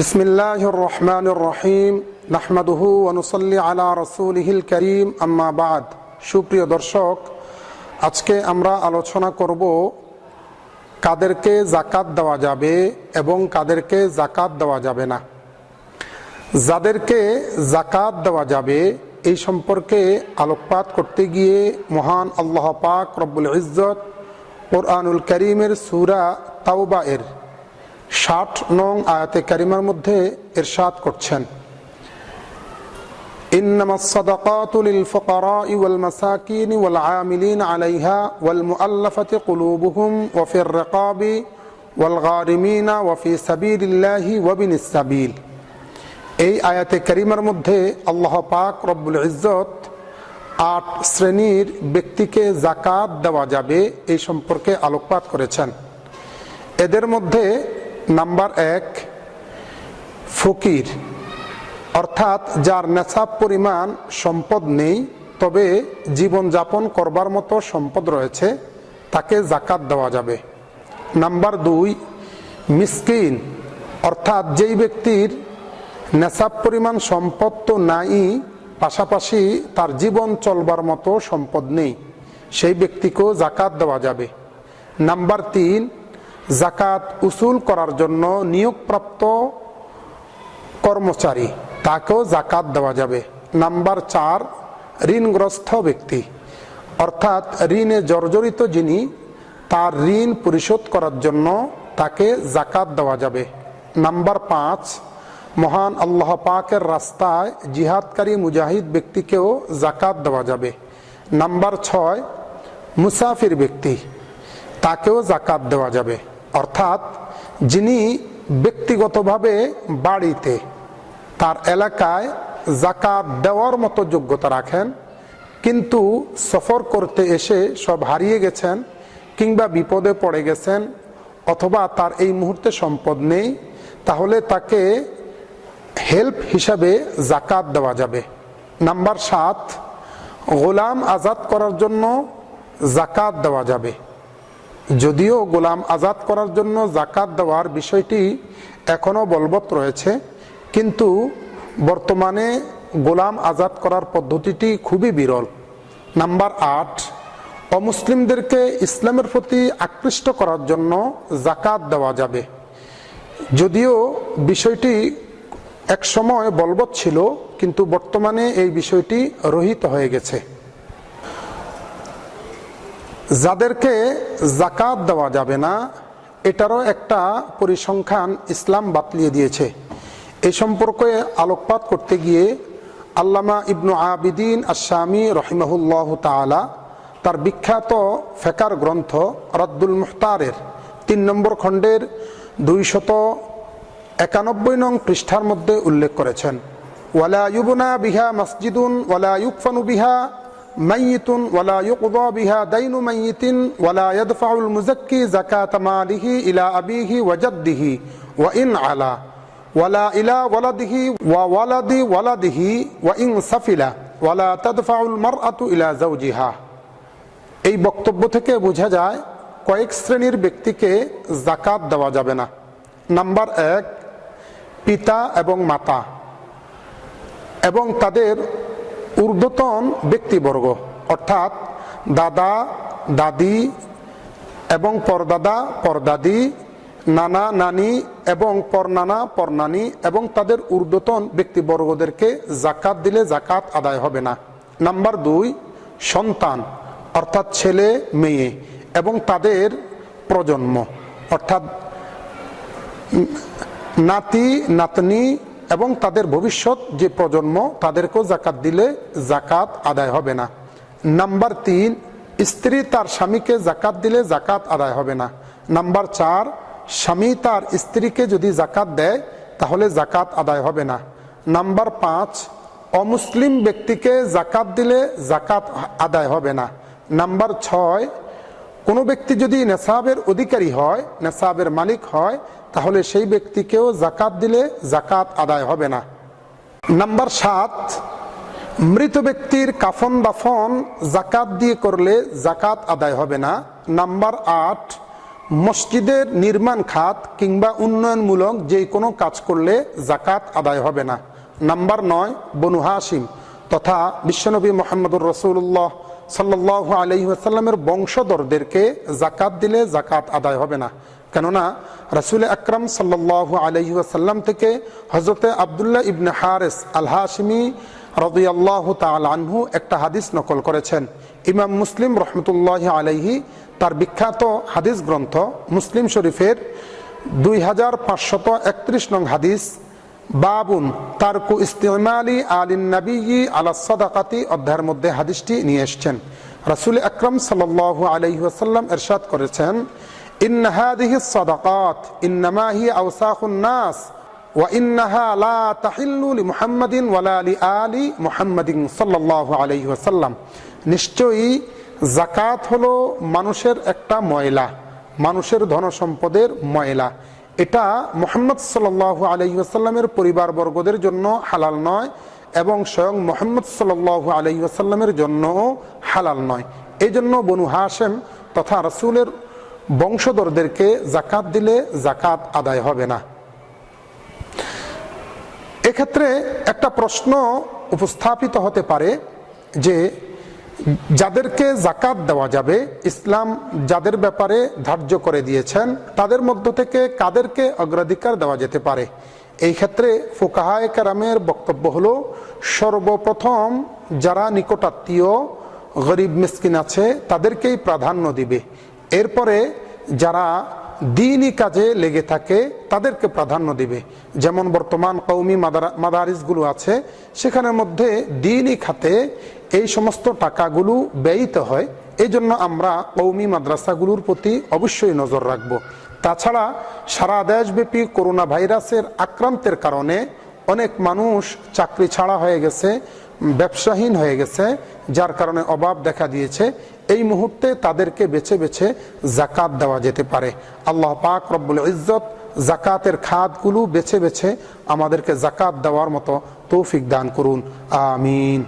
بسم الله الرحمن الرحيم نحمده ونصلي على رسوله الكريم أما بعد সুপ্রিয় দর্শক আজকে আমরা আলোচনা করব কাদেরকে জাকাত দেওয়া যাবে এবং কাদেরকে জাকাত দেওয়া যাবে না যাদেরকে জাকাত দেওয়া যাবে এই সম্পর্কে আলোকপাত করতে গিয়ে মহান আল্লাহ পাক রব্বুল ইজ্জত কোরআনুল করিমের সুরা তাওবা এর ষাট নং আয়াতে কারিমার মধ্যে এরশাদ করছেন إنما الصدقات للفقراء والمساكين والعاملين عليها والمؤلفة قلوبهم وفي الرقاب والغارمين وفي سبيل الله وابن السبيل এই আয়াতে কারিমার মধ্যে আল্লাহ পাক রব্বুল ইজ্জত আট শ্রেণীর ব্যক্তিকে জাকাত দেওয়া যাবে এই সম্পর্কে আলোকপাত করেছেন এদের মধ্যে নাম্বার এক, ফকির। অর্থাৎ যার নেশাব পরিমাণ সম্পদ নেই, তবে জীবনযাপন করবার মতো সম্পদ রয়েছে, তাকে জাকাত দেওয়া যাবে। নাম্বার দুই, মিসকিন। অর্থাৎ যেই ব্যক্তির নেশাব পরিমাণ সম্পদ তো নাই, পাশাপাশি তার জীবন চলবার মতো সম্পদ নেই, সেই ব্যক্তিকেও জাকাত দেওয়া যাবে। নাম্বার তিন জাকাত উসুল করার জন্য নিয়োগপ্রাপ্ত কর্মচারী, তাকেও জাকাত দেওয়া যাবে। নাম্বার চার, ঋণগ্রস্ত ব্যক্তি। অর্থাৎ ঋণে জর্জরিত যিনি, তার ঋণ পরিশোধ করার জন্য তাকে জাকাত দেওয়া যাবে। নাম্বার পাঁচ, মহান আল্লাহ পাকের রাস্তায় জিহাদকারী মুজাহিদ ব্যক্তিকেও জাকাত দেওয়া যাবে। নাম্বার ছয়, মুসাফির ব্যক্তি, তাকেও জাকাত দেওয়া যাবে। অর্থাৎ যিনি ব্যক্তিগতভাবে বাড়িতে তার এলাকায় জাকাত দেওয়ার মতো যোগ্যতা রাখেন, কিন্তু সফর করতে এসে সব হারিয়ে গেছেন কিংবা বিপদে পড়ে গেছেন অথবা তার এই মুহূর্তে সম্পদ নেই, তাহলে তাকে হেল্প হিসাবে জাকাত দেওয়া যাবে। নাম্বার সাত, গোলাম আজাদ করার জন্য জাকাত দেওয়া যাবে। যদিও গোলাম আজাদ করার জন্য জাকাত দেওয়ার বিষয়টি এখনও বলবৎ রয়েছে, কিন্তু বর্তমানে গোলাম আজাদ করার পদ্ধতিটি খুবই বিরল। নাম্বার আট, অমুসলিমদেরকে ইসলামের প্রতি আকৃষ্ট করার জন্য জাকাত দেওয়া যাবে। যদিও বিষয়টি এক সময় বলবৎ ছিল, কিন্তু বর্তমানে এই বিষয়টি রহিত হয়ে গেছে। যাদেরকে জাকাত দেওয়া যাবে না, এটারও একটা পরিসংখ্যান ইসলাম বাতলিয়ে দিয়েছে। এই সম্পর্কে আলোকপাত করতে গিয়ে আল্লামা ইবনু আবিদিন আসামি রহিমাহুল্লাহ তালা তার বিখ্যাত ফেকার গ্রন্থ রদ্দুল মুখতারের তিন নম্বর খণ্ডের দুইশত একানব্বই নং পৃষ্ঠার মধ্যে উল্লেখ করেছেন। ওয়ালা ইউবনা বিহা মসজিদুন, ওয়ালা ইউকফানু বিহা ميت ولا يقضى بها دين ميت ولا يدفع المزكي زكاة ماله إلى أبيه وجده وإن علا ولا إلى ولده وولد ولده وإن سفل ولا تدفع المرأة إلى زوجها এই বক্তব্য থেকে বোঝা যায় কয়েক শ্রেণীর ব্যক্তিকে জাকাত দেওয়া যাবে না নাম্বার এক পিতা এবং মাতা এবং তাদের ঊর্ধ্বতন ব্যক্তিবর্গ, অর্থাৎ দাদা, দাদি এবং পরদাদা, পরদাদি, নানা, নানি এবং পরনানা, পরনানি এবং তাদের ঊর্ধ্বতন ব্যক্তিবর্গদেরকে জাকাত দিলে জাকাত আদায় হবে না। নাম্বার দুই, সন্তান, অর্থাৎ ছেলে, মেয়ে এবং তাদের প্রজন্ম, অর্থাৎ নাতি, নাতনি এবং তাদের ভবিষ্যৎ যে প্রজন্ম, তাদেরকেও জাকাত দিলে জাকাত আদায় হবে না। নাম্বার তিন, স্ত্রী তার স্বামীকে জাকাত দিলে জাকাত আদায় হবে না। নাম্বার চার, স্বামী তার স্ত্রীকে যদি জাকাত দেয়, তাহলে জাকাত আদায় হবে না। নাম্বার পাঁচ, অমুসলিম ব্যক্তিকে জাকাত দিলে জাকাত আদায় হবে না। নাম্বার ছয়, কোনো ব্যক্তি যদি নেশাবের অধিকারী হয়, নেশাবের মালিক হয় তাহলে সেই ব্যক্তিকেও জাকাত দিলে জাকাত আদায় হবে না। নাম্বার সাত, মৃত ব্যক্তির কাফন দাফন জাকাত দিয়ে করলে জাকাত আদায় হবে না। নাম্বার আট, মসজিদের নির্মাণ খাত কিংবা উন্নয়নমূলক যে কোনো কাজ করলে জাকাত আদায় হবে না। নাম্বার নয়, বনু হাসিম তথা বিশ্বনবী মোহাম্মদুর রসুল্লাহ সাল্লাহ আলহি আসাল্লামের বংশধরদেরকে জাকাত দিলে জাকাত আদায় হবে না। কেননা রসুল আকরম সাল্লাহ আলহি থেকে হজরতে আবদুল্লাহ ইবনে হারেস আল হাসিমি রদিয়াল্লাহ আনহু একটা হাদিস নকল করেছেন। ইমাম মুসলিম রহমতুল্লাহ আলাইহি তার বিখ্যাত হাদিস গ্রন্থ মুসলিম শরীফের দুই হাজার পাঁচশত একত্রিশ নং হাদিস বাবুন তারকু ইস্তেমালি আলিন নবী আলা সদাকাতি অধ্যায়ের মধ্যে হাদিসটি নিয়ে এসছেন। রাসুল আকরম সাল আলহি এরশাদ করেছেন ইন্নাহাদিহি সদাকাত ইন্নামাহি আউসাহুন নাস, ওয়া ইন্নাহা লা তাহিল্লু লি মুহাম্মাদিন ওয়ালা লি আলি মুহাম্মাদিন সাল্লাল্লাহু আলাইহি নিশ্চয়ই জাকাত হলো মানুষের একটা ময়লা, মানুষের ধনসম্পদের ময়লা। এটা মোহাম্মদ সাল্লু পরিবার পরিবারবর্গদের জন্য হালাল নয় এবং স্বয়ং মোহাম্মদ সাল্লু আলহিউসাল্লামের জন্যও হালাল নয়। এই জন্য বনু হাসেম তথা রসুলের বংশধরদেরকে জাকাত দিলে জাকাত আদায় হবে না। এক্ষেত্রে একটা প্রশ্ন উপস্থাপিত হতে পারে যে, যাদেরকে জাকাত দেওয়া যাবে, ইসলাম যাদের ব্যাপারে ধার্য করে দিয়েছেন, তাদের মধ্য থেকে কাদেরকে অগ্রাধিকার দেওয়া যেতে পারে? এই ক্ষেত্রে ফোকাহায় কারামের বক্তব্য হল, সর্বপ্রথম যারা নিকটাত্মীয়, গরিব, মিসকিন আছে, তাদেরকেই প্রাধান্য দিবে। এরপরে যারা দিনই কাজে লেগে থাকে, তাদেরকে প্রাধান্য দিবে। যেমন বর্তমান কৌমি মাদারিসগুলো আছে, সেখানের মধ্যে দিনই খাতে এই সমস্ত টাকাগুলো ব্যয়িত হয়। এই জন্য আমরা কৌমি মাদ্রাসাগুলোর প্রতি অবশ্যই নজর রাখব। তাছাড়া সারা দেশব্যাপী করোনা ভাইরাসের আক্রান্তের কারণে অনেক মানুষ চাকরি ছাড়া হয়ে গেছে। ব্যবসাহীন হয়ে গেছে, যার কারণে অভাব দেখা দিয়েছে। এই মুহূর্তে তাদেরকে বেছে বেছে জাকাত দেওয়া যেতে পারে। আল্লাহ পাক রব্বুল ইজ্জত জাকাতের খাতগুলো বেছে বেছে আমাদেরকে জাকাত দেওয়ার মতো তৌফিক দান করুন। আমিন।